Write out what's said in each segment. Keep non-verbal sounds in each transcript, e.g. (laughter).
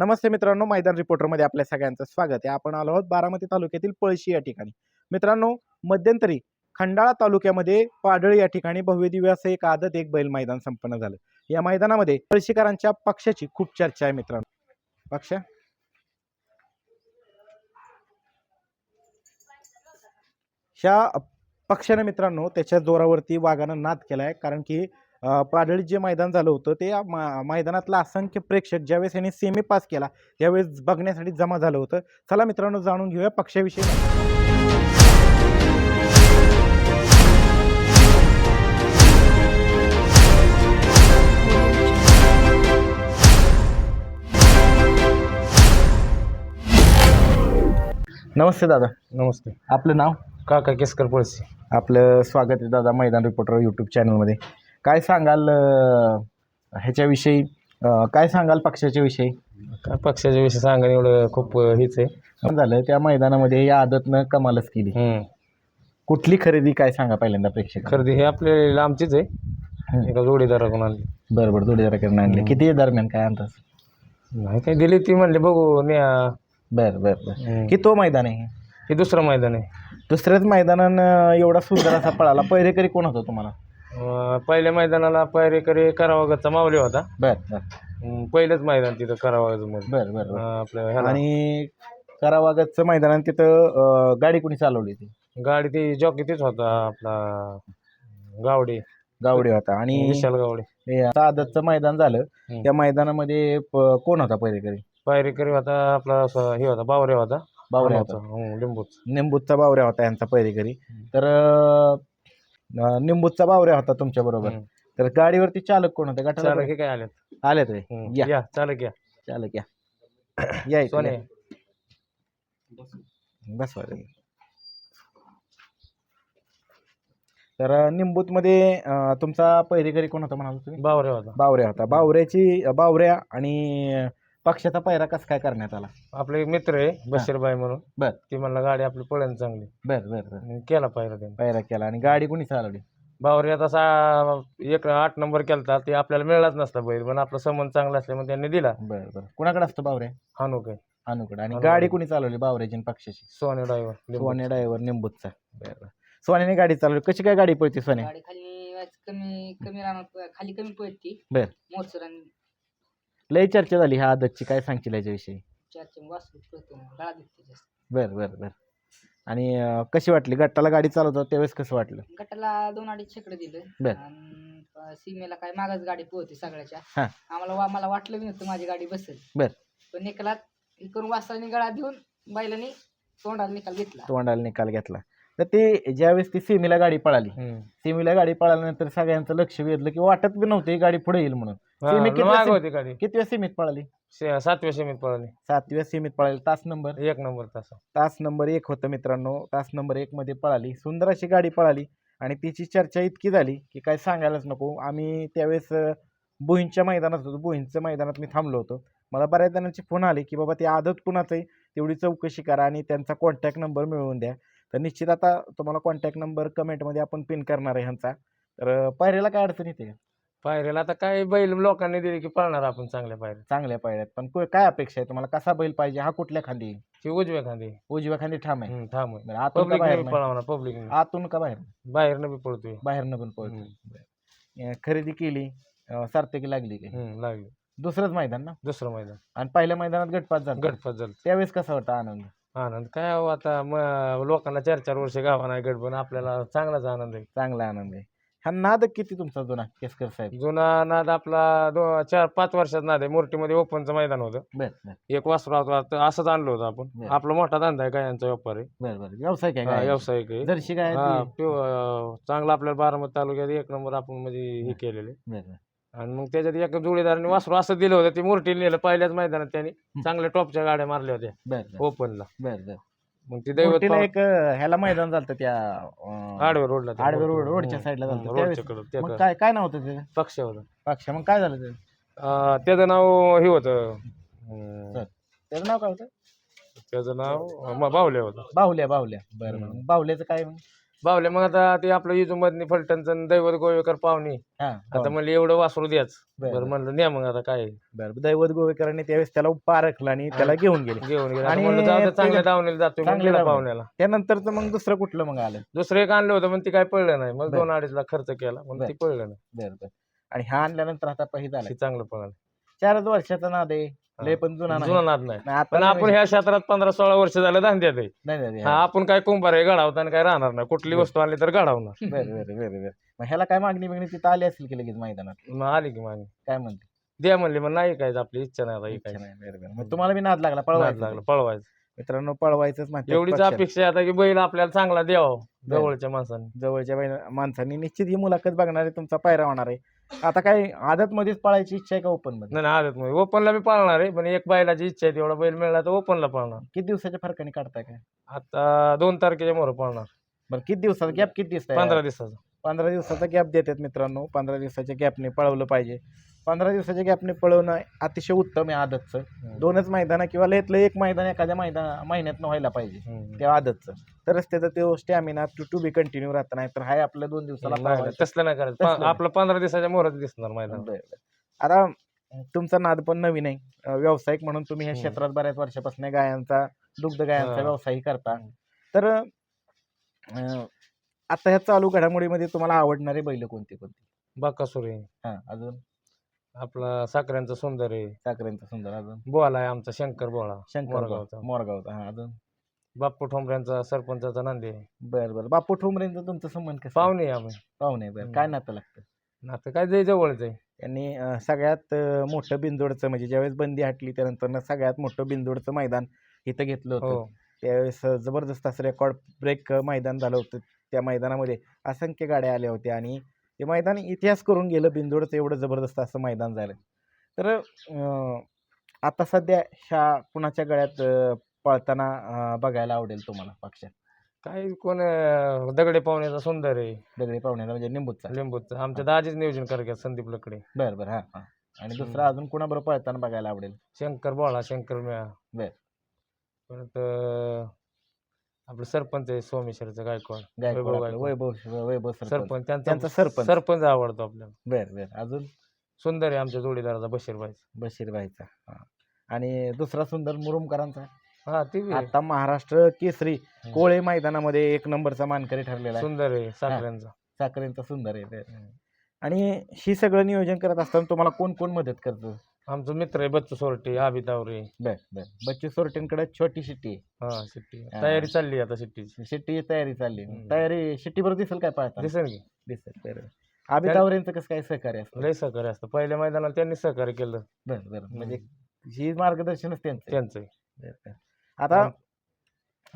नमस्ते मित्रांनो मैदान रिपोर्टरमध्ये आपल्या सगळ्यांचं स्वागत आहे. आपण आलो आहोत बारामती तालुक्यातील पळशी या ठिकाणी. मित्रांनो मध्यंतरी खंडाळा तालुक्यामध्ये पाडळी या ठिकाणी भव्यदिव्य असं एक आदत एक बैल मैदान संपन्न झालं. या मैदानामध्ये पळशीकरांच्या पक्षाची खूप चर्चा आहे मित्रांनो. पक्ष? ह्या पक्षाने मित्रांनो त्याच्या जोरावरती वाघानं नाद केलाय. कारण की अं, पाडळीत जे मैदान झालं होतं ते मैदानातला असंख्य प्रेक्षक ज्यावेळेस यांनी सेमी पास केला त्यावेळेस बघण्यासाठी जमा झालं होतं. चला मित्रांनो जाणून घेऊया पक्षाविषयी. नमस्ते दादा. नमस्ते. आपलं नाव? काका केसकर पळशी आपलं स्वागत आहे दादा मैदान रिपोर्टर यूट्यूब चॅनलमध्ये काय सांगाल अं, ह्याच्याविषयी? अं, काय सांगाल पक्षाच्या विषयी? काय पक्षाच्या विषयी सांगा एवढं खूप अं, हेच आहे. काय झालं त्या मैदानामध्ये या आदतनं कमालच केली. हम्म. कुठली खरेदी काय सांगा पहिल्यांदा प्रेक्षक खरेदी हे आपले लांबचीच आहे. एका जोडीदाराकडून आणली. बरं बरं जोडीदाराकडून आणले. किती दरम्यान काय अंदाज? नाही काय दिली ती म्हणले बघू न्या. बरं बरं बरं. हम्म. की तो मैदान आहे? हे दुसरं मैदान आहे. दुसऱ्याच मैदानानं एवढा सुंदर असा पळाला. पहिरेकरी कोण होता तुम्हाला? अं, पहिल्या मैदानाला पायरेकरी करावागतचा मावली होता. बरं बरं. पहिलंच मैदान तिथं करावागत मध्ये बरं बरं बरं. अं, आपलं ह्याला. आणि करावागतचं मैदान आणि तिथं अं, गाडी कुणी चालवली होती? गाडी ती जॉकी तीच होता आपला गावडे. गावडे होता. आणि विशाल गावडे. हे आदतचं मैदान झालं. हम्म. त्या मैदानामध्ये प- कोण होता पहिरेकरी पायरेकरी होता आपला असं हे होता बावरे होता. बावऱ्या होता. लिंबूच. निंबूचा बावऱ्या होता यांचा पहिरेकरी तर अं, निंबूचा बावऱ्या होता तुमच्या बरोबर. हम्म. तर गाडीवरती चालक कोण होते? गटाला चालक हे काय आले आले ते या. या चालक या. चालक या. (coughs) या इकडे. सोने. तर निंबूत मध्ये तुमचा पहिरेकरी कोण होता म्हणाल तुम्ही? बावरे होता. बावऱ्या होता. बावऱ्याची बावऱ्या आणि पक्षाचा पैरा कसा काय करण्यात आला? आपले एक मित्र आहे बशीरबाई म्हणून. बर. ती म्हणला गाडी आपली पळण चांगली. बर बर बर. आणि केला पाहिजे त्याने. पैरा केला. आणि गाडी कोणी चालवली बावरे आता सा एक आठ नंबर केलता ते आपल्याला मिळालाच नसता बैल पण आपलं संबंध चांगला असल्यामुळे त्यांनी दिला. बर बर. कुणाकडे असतो बावऱ्या हानू काय अनुकडे आणि अनुकडे. गाडी कोणी चालवली बावऱ्याची आणि पक्षाची? सोने ड्रायव्हर सोने ड्रायव्हर निंबूतचा बर बर. सोन्याने गाडी चालवली. कशी काय गाडी पळते सोने? गाडी खाली वाच कमी कमी राहणार खाली कमी पडती बर. मोरसर आणि लय चर्चा झाली ह्या आदतची. काय सांगशील याच्याविषयी? बर बर बर. आणि अं, कशी वाटली? गट्टाला गाडी चालवतात त्यावेळेस कसं वाटलं? गटाला दोन अडीच बर. दिलं. आणि सीमेला काय मागच गाडी पोहते सगळ्याच्या. हा. आम्हाला वा- मला वाटलं बी नव्हतं माझी गाडी बसेल. बर. पण निकालात करून वासराने गळा देऊन बैलाने तोंडाला निकाल घेतला. तोंडाला निकाल घेतला. तर ते ज्यावेळेस ती सेमीला गाडी पळाली सेमीला गाडी पळाल्यानंतर सगळ्यांचं लक्ष वेधलं की वाटत बी नव्हतं ही गाडी पुढे येईल म्हणून. सीमे किती माग असेल? होती गाडी किती वेळा सीमीत पळाली? सातव्या सेमीत पळाली. सातव्या सीमीत पळाली. तास नंबर? एक नंबर तसा. तास नंबर एक होतं मित्रांनो. तास नंबर एक मध्ये पळाली. सुंदर अशी गाडी पळाली आणि तिची चर्चा इतकी झाली की काय सांगायलाच नको. आम्ही त्यावेळेस अं, बुहींच्या मैदानात होतो. बुहींच्या मैदानात मी थांबलो होतो. मला बऱ्याच जणांचे फोन आले की बाबा ते आदत कुणाचं आहे? तेवढी चौकशी करा आणि त्यांचा कॉन्टॅक्ट नंबर मिळवून द्या. तर निश्चित आता तुम्हाला कॉन्टॅक्ट नंबर कमेंटमध्ये आपण पिन करणार आहे ह्यांचा. तर अं, पायऱ्याला काय अडचण येते? का? पायऱ्याला आता काय बैल लोकांनी दिली की पळणार आपण चांगल्या पायऱ्या चांगल्या पायऱ्यात. पण को- काय अपेक्षा आहे तुम्हाला? कसा बैल पाहिजे? हा कुठल्या खांदी? आहे? ती उजव्या खांदी. उजव्या खांदी ठाम आहे. हम्म, थांब बरं, आतून का पब्लिक बाहेर पळवणार पब्लिक आतून का बाहेर? बाहेरनं बी पळतोय. बाहेरनं पण पळतो. अं, खरेदी केली अं, सार्थकी लागली की हम्म, लागली. दुसरंच मैदान ना? दुसरं मैदान. आणि पहिल्या मैदानात गटपात झाला. गटपात झालं. त्यावेळेस कसा होता आनंद? आनंद काय हो आता मग लोकांना चार चार वर्ष गावा नाही पण आपल्याला चांगलाच आनंद आहे. चांगला आनंद आहे. हा नाद किती तुमचा जुना केसकर साहेब? जुना नाद आपला दो चार पाच वर्षात नाद आहे. मूर्तीमध्ये ओपनचं मैदान होतं. बर बर. एक वासरू होता तर असंच आणलं होतं आपण. बरं. आपला मोठा धंदा आहे गायांचा व्यापार आहे? बर बर. व्यवसाय काय हा, काय व्यावसायिक आहे. जर्शी काय हा ती? प्यो- अं, चांगला आपल्याला बारामती तालुक्यात एक नंबर आपण म्हणजे हे केलेले बर बर. आणि मग त्याच्यात एक जोडीदाराने वासरू असं दिलं होतं. ते मूर्ती नेलं. पहिल्याच मैदानात त्यांनी चांगल्या टॉपच्या गाड्या मारल्या होत्या. बर बर. ओपनला. बर बर. मग ती दैवत पाव- एक अं, ह्याला मैदान झालं त्या अं, आडवे रोडला ते आडवे. रोड- रोडच्या हम्म, साईडला झालं हम्म, होतं. रोडच्या कडं, त्या मग. काय काय नाव होतं त्याचं पक्ष होता पक्ष मग काय झालं ते अं, त्याचं नाव हे होतं सर. त्याचं नाव काय होतं त्याचं नाव अं, बाहुल्या होतं बाहुल्या बाहुल्या बरं बरं हम्म. मग बाहुल्याचं काय मग बावले मग आता ते आपलं इजूमधनी फलटणचं दैवत गोवेकर पाहुणे. आता म्हणलं एवढं वासरू द्याच. बरं, बरं म्हणलं न्या मग आता काय. बरं दैवत गोवेकरांनी त्यावेळेस त्याला पारखलं आणि त्याला घेऊन गेले. घेऊन गेलं. आणि म्हणलं जाऊ दे, चांगल्या दावणीला जातोय. मग चांगल्या गेला दावणीला. पाहुण्याला. त्यानंतरच मग दुसरं कुठलं मग आलं? दुसरं एक आणलं होतं पण ती काय पडलं नाही. मग बरं. दोन अडीच लाख खर्च केला पण बरं. ती पडलं नाही. बरं बरं. आणि हा आणल्यानंतर आता पहिली ती चांगलं पळालं. चारच वर्षाचा नाद आहे. लय पण जुना नाही. जुना नाद नाही. नाही, आता पण आपण. ह्या क्षेत्रात पंधरा सोळा वर्ष झालं धांद्यात आहे. नाही, नाही, हा हा. आपण काय कुंभार आहे घडावताना काय राहणार नाही. कुठली. वस्तू आणली तर घडावणार बरं बरं बरं बरं मग ह्याला काय मागणी बिगणी तिथं आली असेल की लगेच मैदानात? मग आली की मागे काय म्हणते? द्या म्हणले मग नाही काय आपली इच्छा नाही आता इच्छा काय नाही, बरं, बरं. मग तुम्हाला बी नाद लागला पळवायचं लागलं पळवायचं. मित्रांनो पळवायचंच म्हणतात एवढीच पक्षाला. अपेक्षा आहे आता की बैल आपल्याला चांगला द्यावा जवळच्या माणसाने. जवळच्या बाई- माणसांनी. निश्चित ही मुलाखत बघणार आहे तुमचा पायरा होणार आहे. आता काय आदत मध्येच पळायची इच्छा आहे का ओपनमध्ये नाही आदत मध्ये ओपनला बी पाळणार आहे पण एक बैलाची इच्छा आहे तेवढा बैल मिळाला तर ओपनला पाळणार. किती दिवसाच्या फरकाने काढताय काय? आता दोन तारखेच्या मोर पाळणार. बरं किती दिवसाचा गॅप किती दिसत पंधरा दिवसाचा. पंधरा दिवसाचा गॅप देतात मित्रांनो. पंधरा दिवसाच्या गॅपने पळवलं पाहिजे. पंधरा दिवसाच्या गॅपने पळवणं अतिशय उत्तम आहे आदतचं दोनच मैदान किंवा लयतलं एक मैदान एखाद्या मैदान महिन्यात व्हायला पाहिजे हम्म. ते आदतचं तरच त्याचा तो stamina to to be continue राहत नाही तर हाय आपल्या दोन दिवसाला. तसलं नाही करायचं. आपलं पंधरा दिवसाच्या मोहरात दिसणार मैदान. आता तुमचा नाद पण नवीन आहे व्यावसायिक म्हणून तुम्ही ह्या. क्षेत्रात बऱ्याच वर्षापासून गायांचा दुग्ध गायांचा हा. व्यवसाय करता. तर आता ह्या चालू घडामोडीमध्ये तुम्हाला आवडणारे बैल कोणते कोणते बाकासूर हा अजून आपला साखऱ्यांचा सुंदर आहे. साखरेंचा सुंदर अजून? बोला आहे आमचा शंकर बोळा शंकर मोरगावचा. मोरगावचा हा अजून? बाप्पू ठोंबऱ्यांचा सरपंचाचा नांदे आहे. बर बर. बापू ठोंबरेंचा तुमचा संबंध कसं? पाहुणे आहे आम्ही. पाहुणे बर. काय नातं लागतं? आता काय जाई जवळच आहे. यांनी अं, सगळ्यात अं, मोठं बिंदोडचं म्हणजे ज्यावेळेस बंदी हटली त्यानंतर सगळ्यात मोठं बिंदोडचं मैदान इथं घेतलं होतं. हो. त्यावेळेस अं, जबरदस्त असं रेकॉर्ड ब्रेक मैदान झालं होतं त्या मैदानामध्ये. असंख्य गाड्या आल्या होत्या आणि ते मैदान इतिहास करून गेलं बिंदोडचं एवढं जबरदस्त असं मैदान झालं. तर आता सध्या ह्या कुणाच्या गळ्यात पळताना बघायला आवडेल तुम्हाला पक्षात? काय कोण दगडे पाहुण्याचा सुंदर आहे. दगडी पाहुण्याचा म्हणजे निंबूचा लिंबूचा. आमच्या दाजीच नियोजन करतात संदीप लकडे. बरं बरं हां हां. आणि दुसरं. अजून कुणाबरोबर पळताना बघायला आवडेल? शंकर बोळा शंकर म्या बर. परत आपलं सरपंच आहे सोमेश्वरचं गायकवाड गायकवाड वैभव आपलं, गायकवाड. वैभव वैभव सरपंच. सरपंच त्यांचा त्यांचा सरपंच. सरपंच आवडतो आपल्याला. बर बर. अजून? सुंदर आहे आमच्या जोडीदाराचा बशीर भाई बशीर भाईचा हां. आणि दुसरा सुंदर मुरुमकरांचा? हा ती बी आहे. आता महाराष्ट्र केसरी. कोळे मैदानामध्ये एक नंबरचा मानकरी ठरलेला आहे. सुंदर आहे साखऱ्यांचा साखरेंचा. सुंदर आहे. आणि ही सगळं नियोजन करत असताना तुम्हाला कोण कोण मदत करतं? आमचा मित्र आहे बच्चू सोरटे आबितावरे बर बर. बच्चू सोरटेंकडे छोटी शिट्टी आहे. हा शिट्टी. हा. तयारी चालली आता शिट्टीची. शिट्टीची तयारी चालली हम्म. तयारी शिट्टीवर दिसेल काय पाहता? दिसेल की. दिसेल बरं. कसं काय सहकार्य असतं? लय सहकार्य असतं. पहिल्या मैदानाला त्यांनी सहकार्य केलं. बर बर. म्हणजे ही मार्गदर्शनच त्यांचं आहे. त्यांचं बर, बर. आता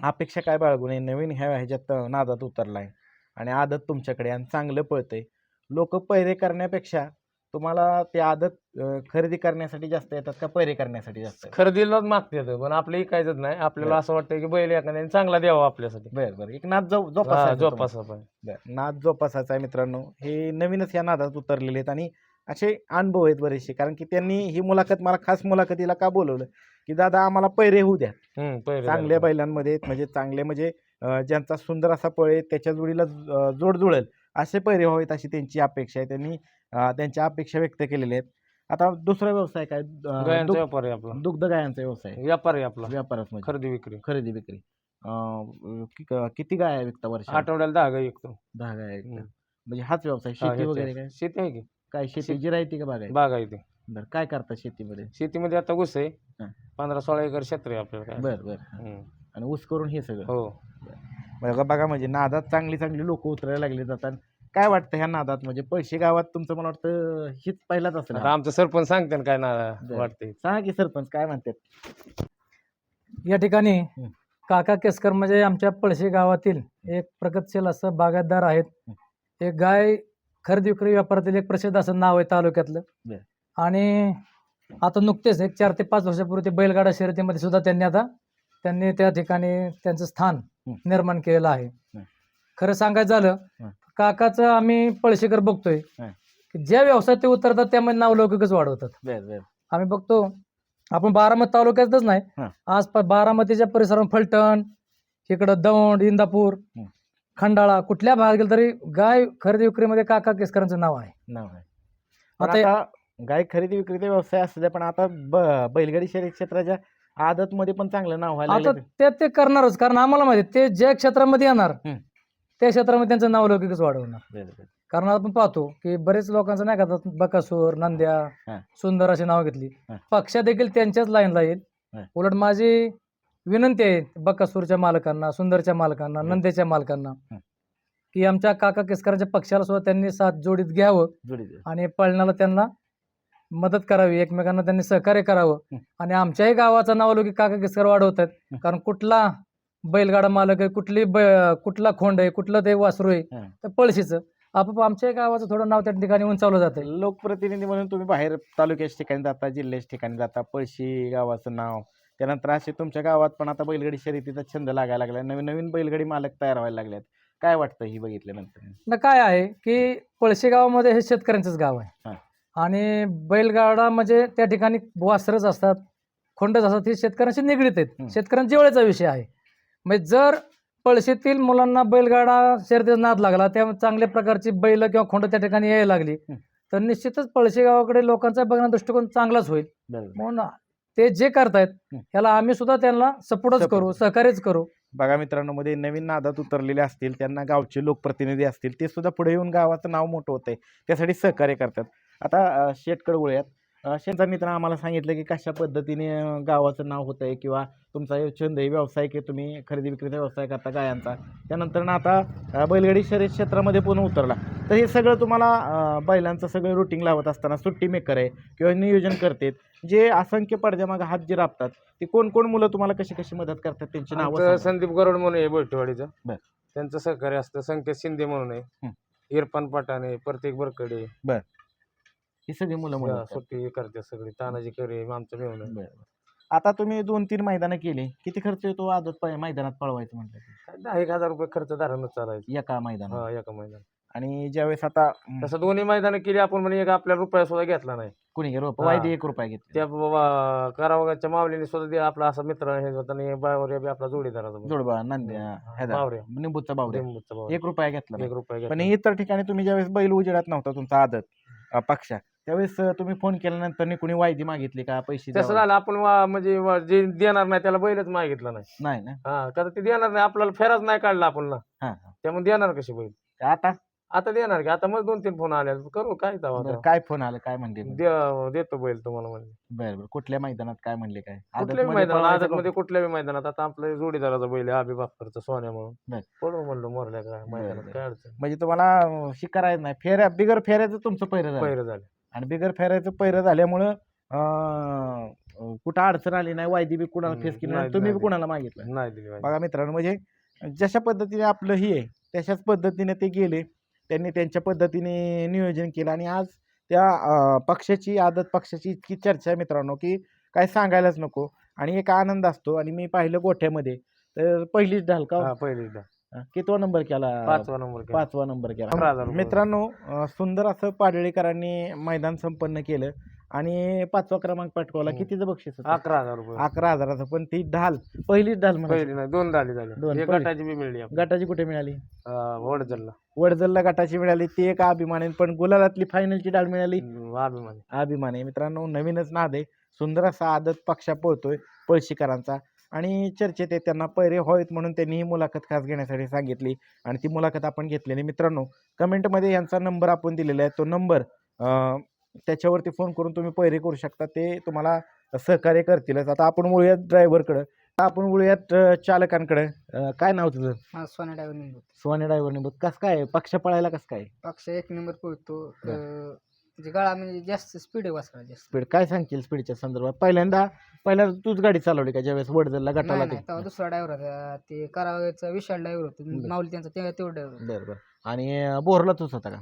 अपेक्षा काय बाळगू नये नवीन ह्या ह्याच्यात नादात उतरलाय. आणि आदत तुमच्याकडे आणि चांगलं पळतंय. लोक पैरे करण्यापेक्षा तुम्हाला ते आदत अं, खरेदी करण्यासाठी जास्त येतात का पैरे करण्यासाठी जास्त येतात? खरेदीलाच मागते पण आपलं ऐकायचंच नाही आपल्याला असं वाटतं की बैल एखाद्याने चांगला द्यावा आपल्यासाठी बर बर एक नाद जो हा, तुम्हाला. जोपासा पाहिजे. बरं. नाद जोपासायचा आहे मित्रांनो हे नवीनच या नादात उतरलेले आहेत आणि असे अनुभव आहेत बरेचसे कारण की त्यांनी ही मुलाखत मला खास मुलाखतीला का बोलवलं की दादा आम्हाला पैरे होऊ द्या हम्म, पहिले चांगल्या. बैलांमध्ये म्हणजे चांगले म्हणजे अं, ज्यांचा सुंदर असा पळ आहे त्याच्या जोडीला ज- अं, जोड जुळेल असे पैरे व्हावेत अशी त्यांची अपेक्षा आहे. त्यांनी त्यांच्या अपेक्षा व्यक्त केलेल्या आहेत. आता दुसरा व्यवसाय काय? गायांचा व्यापार आहे आपला. दुग्ध गायांचा व्यवसाय. व्यापार आहे आपला. व्यापारच म्हणजे खरेदी विक्री. खरेदी विक्री. अं, कि- किती गाय विकता वर्ष आठवड्याला दहा गाय विकतो. दहा गाय विकता. हम्म. म्हणजे हाच व्यवसाय. हा, शेती वगैरे काय? शेती आहे की. काय शेती? जिरायती का बागाय बाग आहे ते. बरं काय करता शेतीमध्ये? शेतीमध्ये आता ऊस आहे. हा. पंधरा सोळा एकर क्षेत्र आहे आपल्याला काय बर बर. हम्म. आणि ऊस करून हे सगळं? हो. बघा बघा म्हणजे नादात चांगली चांगली लोक उतरायला लागले जातात. काय वाटतं ह्या नादात? म्हणजे पैसे गावात तुमचं मला वाटतं हीच पहिलाच असेल आता आमचं सरपंच सांगते ना काय ना बरं. वाटते सांगा की सरपंच काय म्हणतात? या ठिकाणी हं. काका केसकर म्हणजे आमच्या पळशी गावातील एक प्रगतशील असं बागायतदार आहेत. एक गाय खरेदी विक्री व्यापारातील एक प्रसिद्ध असं नाव आहे तालुक्यातलं. बर. आणि आता नुकतेच एक चार ते पाच वर्षापूर्वी ते बैलगाडा शर्यतीमध्ये सुद्धा त्यांनी आता त्यांनी त्या ठिकाणी त्यांचं स्थान. निर्माण केलेलं आहे. खरं सांगायचं झालं. काकाचं आम्ही पळशीकर बघतोय. की ज्या व्यवसायात ते उतरतात त्यामध्ये नावलौकिकच वाढवतात आम्ही बघतो आपण बारामती तालुक्यातच नाही. आज बारामतीच्या परिसरात फलटण इकडं दौंड इंदापूर. खंडाळा कुठल्या भागात गेलं तरी गाय खरेदी विक्रीमध्ये काका केसकरांचं नाव आहे नाव आहे आता गाय खरेदी विक्रीचा व्यवसाय असू द्या पण आता बैलगाडी शर्यत क्षेत्राच्या आदत मध्ये पण चांगलं नाव व्हायला आता. ते ते करणारच कारण आम्हाला माहिती आहे, ते ज्या क्षेत्रामध्ये येणार हम्म. त्या क्षेत्रामध्ये त्यांचं नाव लौकिकच वाढवणार बरं, बरं. कारण आपण पाहतो की बरेच लोकांचं नाही का बकासूर नंद्या. सुंदर अशी नावं घेतली हा. पक्षा देखील त्यांच्याच लाईनला येईल हा. उलट माझी विनंती आहे बकासूरच्या मालकांना सुंदरच्या मालकांना. नंद्याच्या मालकांना. की आमच्या काका केसकरांच्या पक्षाला सुद्धा त्यांनी साथ जोडीत घ्यावं जोडी दे. आणि पळण्याला त्यांना मदत करावी एकमेकांना त्यांनी सहकार्य करावं. आणि आमच्याही गावाचं नाव की काका किसकर वाढवत. आहेत कारण कुठला बैलगाडा मालक आहे कुठली कुठला खोंड आहे कुठलं ते वासरू आहे. तर पळशीचं आपोआप आमच्याही गावाचं थोडं नाव त्या ठिकाणी उंचावलं जातं लोकप्रतिनिधी म्हणून तुम्ही बाहेर तालुक्याच्या ठिकाणी जाता जिल्ह्याच्या ठिकाणी जाता पळशी गावाचं नाव त्यानंतर असे तुमच्या गावात पण आता बैलगाडी शर्यतीचा छंद लागायला लागला नवीन नवीन बैलगाडी मालक तयार व्हायला लागलेत काय वाटतं ही बघितल्यानंतर ना काय आहे की पळशी गावामध्ये हे शेतकऱ्यांचंच गाव. आहे आणि बैलगाडा म्हणजे त्या ठिकाणी वासरच असतात खोंडच असतात हे शेतकऱ्यांशी निगडीत. आहेत शेतकऱ्यांच्या वेळेचा विषय आहे म्हणजे जर पळशीतील मुलांना बैलगाडा शर्यतीचा नाद लागला त्या चांगल्या प्रकारची बैल किंवा खोंड त्या ठिकाणी यायला लागली. तर निश्चितच पळशी गावाकडे लोकांचा बघण्याचा दृष्टिकोन चांगलाच होईल म्हणून ते जे करतायत. ह्याला आम्ही सुद्धा त्यांना सपोर्टच. करू सहकार्यच करू बघा मित्रांनो मध्ये नवीन नादात उतरलेले असतील त्यांना गावचे लोकप्रतिनिधी असतील ते सुद्धा पुढे येऊन गावाचं नाव मोठं होतंय त्यासाठी सहकार्य करतात आता शेतकड वळूयात. अं, शेतचा मित्र आम्हाला सांगितलं की कशा पद्धतीने गावाचं नाव होतंय किंवा तुमचा छंद आहे व्यवसाय की तुम्ही खरेदी विक्रीचा व्यवसाय करता गायांचा त्यानंतर ना आता बैलगाडी शर्यत क्षेत्रामध्ये पुन्हा उतरला. तर हे सगळं तुम्हाला बैलांचं सगळं रुटीन लावत असताना सुट्टी मेकर आहे किंवा नियोजन करतेत जे असंख्य पडद्यामागं हात जे राबतात ते कोण कोण मुलं तुम्हाला कशी कशी मदत करतात त्यांची नावं. संदीप गरुड म्हणून आहे बोलटेवाडीचं. बर. त्यांचं सहकार्य असतं संकेत शिंदे म्हणून आहे. इरफान पठाण आहे प्रत्येक बरकडे ही सगळी मुलं करतात. सुट्टी करते सगळी तानाजी करे आमचं मिळून. आता तुम्ही दोन तीन मैदानं केली किती खर्च येतो आदत प- मैदानात पळवायचं म्हटलं की? काय दहा एक हजार रुपये खर्च धरणच चालायचं एका मैदानात हा एका मैदान आणि ज्यावेळेस आता तसं दोन्ही मैदानं केली आपण म्हणजे एक आपल्या रुपया सुद्धा घेतला नाही कुणी हा. वायदे एक रुपया घेतले त्या बाबा करावगाच्या मावलीने सुद्धा ते आपला असा मित्र हे होता आणि बावर बी आपला जोडीदाराचा मुलगा. जोडबा नंद्या हा, ह्याचा बावऱ्या. निंबूचा बावऱ्या लिंबूचा बावरा. एक रुपया घेतला नाही. एक रुपया पण घेतला. इतर ठिकाणी तुम्ही ज्यावेळेस बैल उजेडात नव्हता तुमचा आदत अं, पक्षा त्यावेळेस तुम्ही फोन केल्यानंतर नी कुणी वायदी मागितली का? पैसे तसं द्यावं? झालं आपण वा- म्हणजे वा- जे देणार नाही त्याला बैलच मागितला नाही. नाही ना? हा कारण ते देणार नाही आपल्याला फेराच नाही काढला आपण ना. हा, हा. त्यामुळे देणार कशी बैल? आता? आता देणार की आता मग दोन तीन फोन आले. करू काय तेव्हा बरं, तेव्हा. काय फोन आला काय म्हणले दे- देतो बैल तुम्हाला म्हणजे. बरं बरं कुठल्या मैदानात काय म्हणले काय? कुठल्याही आदतमध्ये मैदानात पळवायचं आदत का? मध्ये कुठल्याही मैदानात. आता आपल्या जोडीदाराचा बैल आहे अभि बापरचा सोन्या म्हणून. पडू म्हणलो मोरल्या काय मैदानात बर. काय अडचण? म्हणजे तुम्हाला अं, शिकारायचं नाही. फेऱ्या बिगर फेऱ्याचं तुमचं पहिरं झालं. पहिरं झाले. आणि बिगर फेरायचं पैरं झाल्यामुळं अं, कुठं अडचण आली नाही वायदी बी कुणाला फेस केली नाही, नाही तुम्ही नाही बी कुणाला मागितलं नाही दिली पाहिजे. बघा मित्रांनो म्हणजे जशा पद्धतीने आपलं ही आहे तशाच पद्धतीने ते गेले त्यांनी त्यांच्या पद्धतीने नियोजन केलं आणि आज त्या अं, पक्षाची आदत पक्षाची इतकी चर्चा आहे मित्रांनो की काय सांगायलाच नको आणि एक आनंद असतो आणि मी पाहिलं गोठ्यामध्ये तर पहिलीच ढाल का हा पहिलीच डाव. कितवा नंबर केला? पाचवा नंबर केला. पाचवा नंबर केला. हजार रुपये. मित्रांनो अं, सुंदर असं पाडळीकरांनी मैदान संपन्न केलं आणि पाचवा क्रमांक पटकावला. हम्म. कितीचं बक्षीस होतं? अकरा हजार रुपये. अकरा हजाराचं. पण ती ढाल पहिलीच ढाल पहिली नाही दोन झाली झाली दोन, एक पहिली. गटाची बी मिळली. गटाची कुठे मिळाली? वडजरला वडजलला. गटाची मिळाली. ती एक अभिमान आहे पण गुलालातली फायनलची डाळ मिळाली. अभिमान. अभिमान. आहे मित्रांनो नवीनच नाद आहे. सुंदर असा आदत पक्षा पळतोय पळशीकरांचा. आणि चर्चेत त्यांना पैरे व्हावेत म्हणून त्यांनी ही मुलाखत खास घेण्यासाठी सांगितली. आणि ती मुलाखत आपण घेतलेली मित्रांनो कमेंटमध्ये यांचा नंबर आपण दिलेला आहे. तो नंबर त्याच्यावरती फोन करून तुम्ही पैरे करू शकता. ते तुम्हाला सहकार्य करतीलच. आता आपण वळूयात ड्रायव्हरकडं. आपण वळूयात चालकांकडे. काय नाव तुझं? हा सोन्या डायव्हर निघतो सोने ड्रायव्हर निबत. कसं काय? पक्ष पळायला कसं काय? पक्ष एक नंबर पळतो. म्हणजे गळा म्हणजे जास्त स्पीड आहे जास्त. स्पीड काय सांगशील स्पीडच्या संदर्भात? पहिल्यांदा पहिल्यांदा तूच गाडी चालवली का ज्यावेळेस वडजरला गटाला नाही ते? नाही तेव्हा दुसरा ड्रायव्हर होता. ते करावाचा विशाल ड्रायव्हर होता. माऊली त्यांचा तेव्हा तेवढं ड्रायव्हर बरं बरं. आणि अं, बोरला तूच होता का?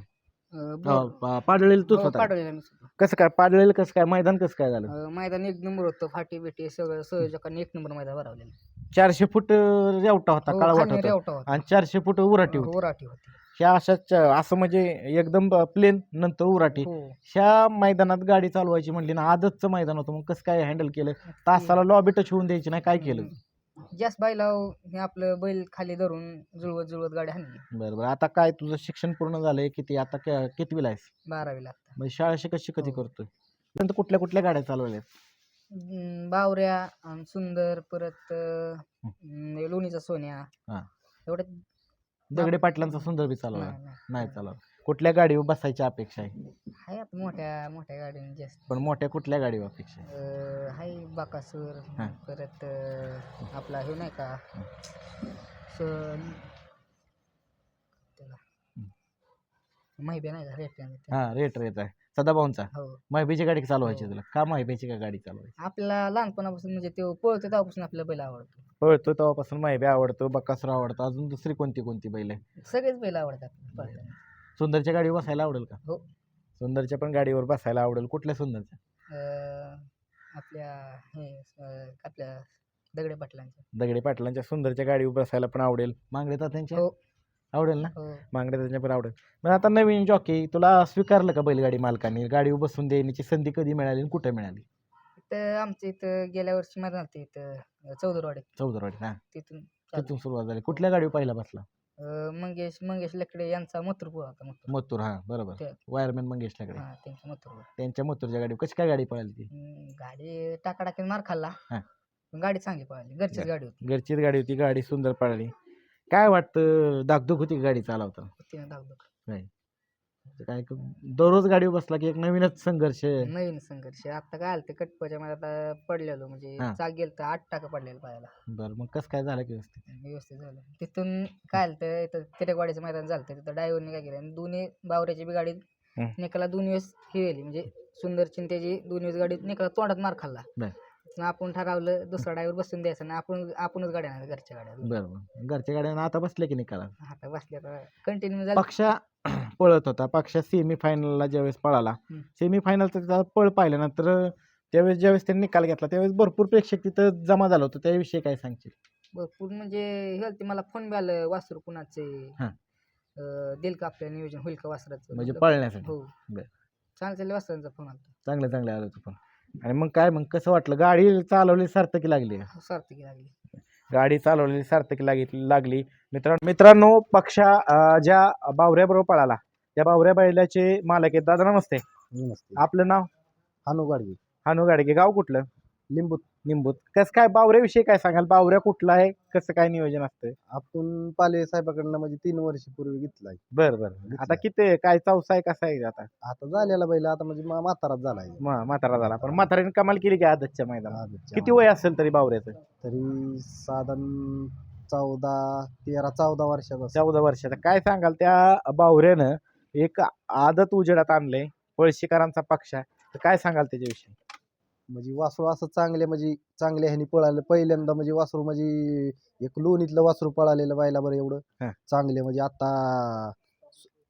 अं, पा- पाडळीला तूच होता का? पाठवलेला मी सुद्धा. कसं काय पाडळीला कसं काय मैदान कसं काय झालं? अं, मैदान एक नंबर होतं. फाटी बिटी सगळं सहयोजकांनी एक नंबर मैदान भरवलेलं. चारशे फूट अं, रेवटा होता हो, काळा वाट खाली होता. आणि चारशे फूट उराटी होती. उराटी होती. ह्या अशाच असं म्हणजे एकदम प्लेन नंतर उराटी हो. ह्या मैदानात गाडी चालवायची म्हणली ना आदतचं मैदान होतं. मग कसं काय हँडल केलं? तासाला लॉबी टच होऊन द्यायची नाही काय केलं. जास्त बैला हे आपलं बैल खाली धरून जुळवत जुळवत गाडी हाणली. बरं बरं. आता काय तुझं शिक्षण पूर्ण झालंय किती? आता क- कितवीला आहेस? बारावीला आता. म्हणजे शाळा शिकत कधी हो. करतोय. नंतर कुठल्या कुठल्या गाड्या चालवल्यात? अं, बावऱ्या अन् सुंदर परत अं, लोणीचा सोन्या. हा. एवढं दगडे पाटलांचा सुंदर बी चालवला. नाही, नाही. नाही चालवला. कुठल्या गाडीवर बसायची अपेक्षा आहे? आहे आता मोठ्या मोठ्या गाड्यांनी जास्त. पण मोठ्या कुठल्या गाडीवर अपेक्षा आहे? अं, हाय बाकासूर. हा. परत अं, आपला हे नाही का? स- त्याला. माहिती नाही का? रेट हा रेट रेट आहे. सदाभाऊंचा. हो. माहितीची गाडी चालवायची हो. तुला. का माहितीची का गाडी चालवायची? आपला लहानपणापासून म्हणजे तो पळतो तेव्हापासून आपला बैल आवडतो. पळतो तेव्हापासून माहिती आवडतो बकासूर आवडतो. अजून दुसरी कोणती कोणती बैल आहे सगळेच बैल आवडतात पळताना. सुंदरच्या गाडीवर बसायला आवडेल का? हो. सुंदरच्या पण गाडीवर बसायला आवडेल. कुठल्या सुंदरच्या? अं, आपल्या हे अं, आपल्या दगडे पाटलांच्या. दगडे पाटलांच्या सुंदरच्या गाडीवर बसायला पण आवडेल. मांगडे तात्यांच्या? हो. आवडेल ना? हो. मांगडे पण आवडेल. मग आता नवीन जॉकी तुला स्वीकारलं का बैलगाडी मालकाने? गाडीवर बसून देण्याची संधी कधी मिळाली आणि कुठे मिळाली? इथं आमच्या इथं गेल्या वर्षी मैदान होतं इथं चौदरवाडीत. चौदरवाडी ना? तिथून चालू. तिथून सुरुवात झाली. कुठल्या गाडीवर पहिला बसला? अं, मंगेश मंगेश लकडे यांचा मथुरपूर होता मथुर मथुर हा बरोबर. ते- वायरमॅन मंगेश लाकडे. हा त्यांचा त्यांच्या मथुरच्या गाडीवर कशी काय गाडी पळाली ती? गाडी टाकाटाकीने मार खाल्ला. हा. पण गाडी चांगली पळाली. घरचीच. गाडी होती. घरचीच गाडी होती. गाडी सुंदर पळाली. काय वाटतं? धाकधूक होती का गाडी चालवताना? तिने धावधूक ते काय क- दररोज गाडीवर बसला की एक नवीनच संघर्ष? नवीन संघर्ष. आता काय आलं ते कटपच्या मध्ये आता पडलेलो. म्हणजे हा. चाक गेलं तर आठ टाका पडलेलं पायाला. बरं मग कसं काय झालं की व्यवस्थित? व्यवस्थित झालं. तिथून काय आलं तर इथं तिरेकवाडीचं मैदान झालं तिथं ड्रायव्हरने काय केलं आणि दोन्ही बावऱ्याची बी गाडी. निकाला दोन वेळेस हे गेली म्हणजे सुंदर चिंतेची दोन वेळेस गाडी निकाला तोंडात मार खाल्ला. बर. तिथून आपण ठरवलं दुसरा ड्रायव्हर बसून द्यायचा आणि आपण आपणच गाड्या आणायच्या घरच्या गाड्या. घरच्या गाड्यांना आता बसले की निकाला आता बसल्या कंटिन्यू झालं. पक्षा (clears throat) पळत होता. पक्षा सेमी फायनलला ज्यावेळेस पळाला हम्म. सेमी फायनलचा त्याचा पळ पाहिल्यानंतर त्यावेळेस ज्यावेळेस त्यांनी निकाल घेतला त्यावेळेस भरपूर प्रेक्षक तिथं जमा झालं होतं. त्याविषयी काय सांगशील? भरपूर म्हणजे हे ते मला फोन बी आलं वासरू कुणाचे? हा. अं, देईल का आपल्या नियोजन होईल का वासराचं? म्हणजे म्हटलं, पळण्यासाठी. हो. बर. चांगलं चांगल्या वासरांचा फोन आला चांगलं चांगलं आलं होतं पण. आणि मग काय मग कसं वाटलं? गाडी चालवली सार्थकी लागली. का? सार्थकी लागली. गाडी चालवलेली सार्थकी लागी लागली. मित्रांनो मित्रांनो पक्षा अं, ज्या बावऱ्याबरोबर पळाला त्या बावऱ्या बैलाचे मालक आहेत. दादा नमस्ते. नमस्ते. आपलं नाव? हानू गाडगे. हानू गाडगे. गाव कुठलं? लिंबू निंबूत कसं काय बावऱ्याविषयी काय सांगाल? बावऱ्या कुठला आहे? कसं काय नियोजन असतं आपण पाले साहेबाकडनं म्हणजे तीन वर्षापूर्वी घेतलाय. बरं बरं. आता किती आहे? काय चौसा आहे कसा आहे आता? आता झालेला बैल आता म्हणजे मा- म्हाताराच झालाय. म- म्हातारा झाला. पण म्हाताऱ्याने कमाल केली की आदतच्या मैदानात. आजच्या किती वय असेल तरी बावऱ्याचं? तरी साधारण चौदा तेरा चौदा वर्षाचा असेल. चौदा वर्षाचा. काय सांगाल त्या बावऱ्यानं एक आदत उजेडात आणलंय पळशीकरांचा पक्ष आहे. तर काय सांगाल त्याच्याविषयी? म्हणजे वासरू असं चांगले म्हणजे चांगल्या ह्यानी पळालं. पहिल्यांदा म्हणजे वासरू म्हणजे एक लोणीतलं वासरू पळालेलं बायला बरं एवढं. हा. चांगले म्हणजे आता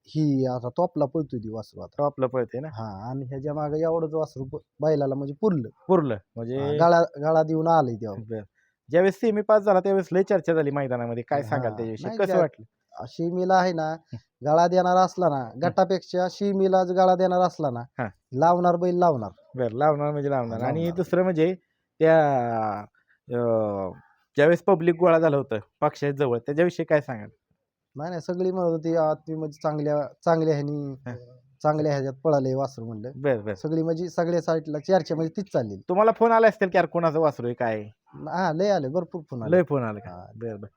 ही आता टॉपला पळतोय ती वासरू आता. तो आपलं पळते ना? हा आणि ह्याच्या मागे एवढंच वासरू प- बैलाला म्हणजे पुरलं. पुरलं. म्हणजे गाळा गाळा देऊन आलंय तेव्हा. बरं. ज्यावेळेस सेमी पास झाला त्यावेळेस लय चर्चा झाली मैदानामध्ये. काय हा, सांगाल त्याच्याविषयी? नाही कसं वाटलं? शिमीला आहे ना गाळा देणारा असला ना गटापेक्षा शिमीला गाळा देणारा असला ना हा. लावणार बैल लावणार. बरं लावणार म्हणजे लावणार. आणि लावणार. दुसरं म्हणजे त्या अं, ज्यावेळेस पब्लिक गोळा झालं होतं पक्षाच्या जवळ त्याच्याविषयी काय सांगाल? नाही नाही सगळी म्हणत होती. "आ, तुम्ही म्हणजे चांगल्या चांगल्या ह्यानी हा. चांगल्या ह्याच्यात पळाले वासरू म्हणलं. बरं बरं. सगळी म्हणजे सगळ्या साईडला चर्चा म्हणजे तीच चालली. तुम्हाला फोन आला असतील की यार कोणाचं वासरू आहे काय आहे? हा लय आले भरपूर फोन आले. लय फोन आला का? हा. बरं बरं.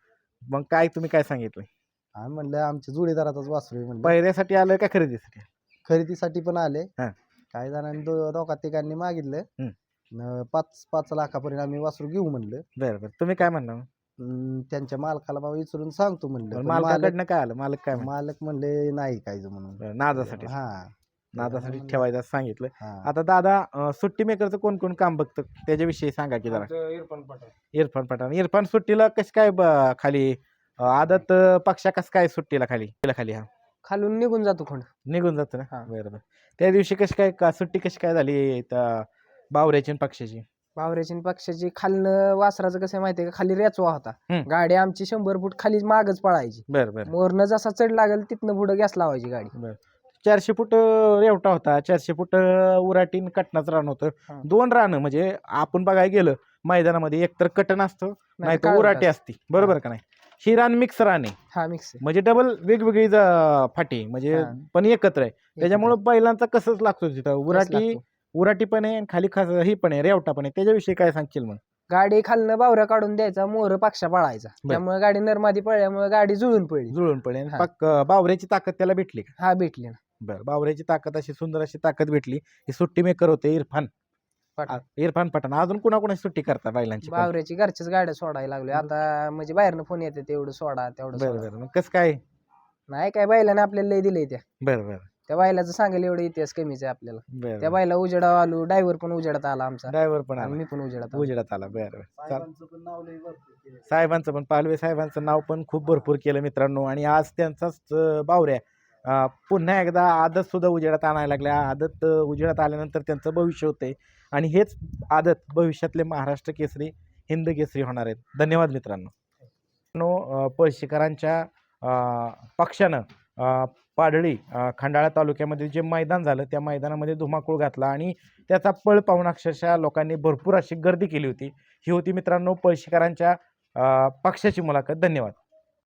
मग काय तुम्ही काय सांगितलं आम्ही म्हणलं आमच्या जोडीदाराचाच वासरू आहे म्हणलं. पहिऱ्यासाठी आलं का खरेदीसाठी? खरेदीसाठी पण आले. हा. काही जणांनी दो- दोघा तिघांनी मागितलं. हम्म. न पाच पाच लाखापर्यंत आम्ही वासरू घेऊ म्हणलं. बरं बरं. तुम्ही काय म्हणणार अं, त्यांच्या मालकाला बाबा विचारून सांगतो म्हणलं. पण मालकाकडनं काय आलं? मालक काय मालक म्हणलं? मालक म्हणले नाही काय म्हणून. बरं, नादासाठी. हा. नादासाठी म्हणलं- ठेवायचं असं सांगितलं. हा. आता दादा अं, सुट्टी मेकरचं कोण कोण काम बघतं? त्याच्याविषयी सांगा की जरा. आमचं इरफान पठाण. इरफान पठाण. इरफान सुट्टीला कसं काय ब- खाली? अं, आदत अं, पक्षा कसं काय सुट्टीला खाली? तिला खाली हा. खालून निघून जातो खोंड निघून जातं ना? हा. बरं बरं. त्या दिवशी कशी काय का सुट्टी कशी काय झाली इथं बावऱ्याची आणि पक्षाची? बावऱ्याची पक्षाची खालनं वासराचं कसं आहे माहितीये का? खाली रेचवा होता. हम्म. गाडी आमची शंभर फूट खाली मागच पळायची. बरं बरं. मोरनं जसा चढ लागेल तिथनं पुढं गॅस लावायची गाडी. चारशे फूट अं, रेवटा होता. चारशे फूट अं, उराटीन कटनाचं रान होतं. हा. दोन रानं म्हणजे आपण बघायला गेलं मैदानामध्ये एकतर कटन असतं नाही तर काळवट उराटी. असती. बरोबर का नाही? ही रान मिक्स रान आहे हा मिक्स म्हणजे डबल वेगवेगळी ज- फाटी म्हणजे हा. पण एकत्र आहे. त्याच्यामुळे बैलांचा कसंच लागतो तिथं. उराटी उराटी पण आहे आणि खाली खास ही पण आहे रेवटा पण आहे. त्याच्याविषयी काय सांगशील मग? गाडी खालनं बावऱ्या काढून द्यायचा मोर पक्षा पळायचा. त्यामुळे गाडी नरमादी पळल्यामुळे गाडी जुळून पडली. जुळून पडे आणि हा. पाक बावऱ्याची ताकद त्याला भेटली का? हा भेटली ना. बरं बावऱ्याची ताकद अशी सुंदर अशी ताकद भेटली. ही सुट्टी मेकर होते इरफान. आ- इरफान पठाण अजून कुणाकुणाची सुट्टी करता बैलांची पण? बावऱ्याची घरच्याच गाड्या सोडायला लागलो आता म्हणजे बाहेरनं फोन येते तेवढं सोडा तेवढं बरं सोडा. बरं. मग कसं काय? नाही काय बैलाने आपल्याला लय दिलंय त्या बरं बरं. त्या बैलाचं सांगायला एवढं इतिहास कमीच आहे आपल्याला. बरं त्या बैला उजेडा आलो ड्रायव्हर पण उजेडात आला आमचा. ड्रायव्हर पण आणि आला. मी पण उजेडात आलो. उजेडात आला. बरं बरं. चाल साहेबांचं पण नाव लय भरपूर केलं. साहेबांचं पण पालवे साहेबांचं नाव पण खूप भरपूर केलं मित्रांनो. आणि आज त्यांचाच अं, बावऱ्या. पुन्हा एकदा आदत सुद्धा उजेडात आणायला लागल्या. आदत उजेडात आल्यानंतर त्यांचं भविष्य होते. आणि हेच आदत भविष्यातले महाराष्ट्र केसरी हिंद केसरी होणार आहेत. धन्यवाद मित्रांनो. पळशीकरांच्या पक्षानं पाडळी खंडाळा तालुक्यामध्ये जे मैदान झालं त्या मैदानामध्ये धुमाकूळ घातला आणि त्याचा पळ पाहून अक्षरशः लोकांनी भरपूर अशी गर्दी केली होती. ही होती मित्रांनो पळशीकरांच्या पक्षाची मुलाखत. धन्यवाद.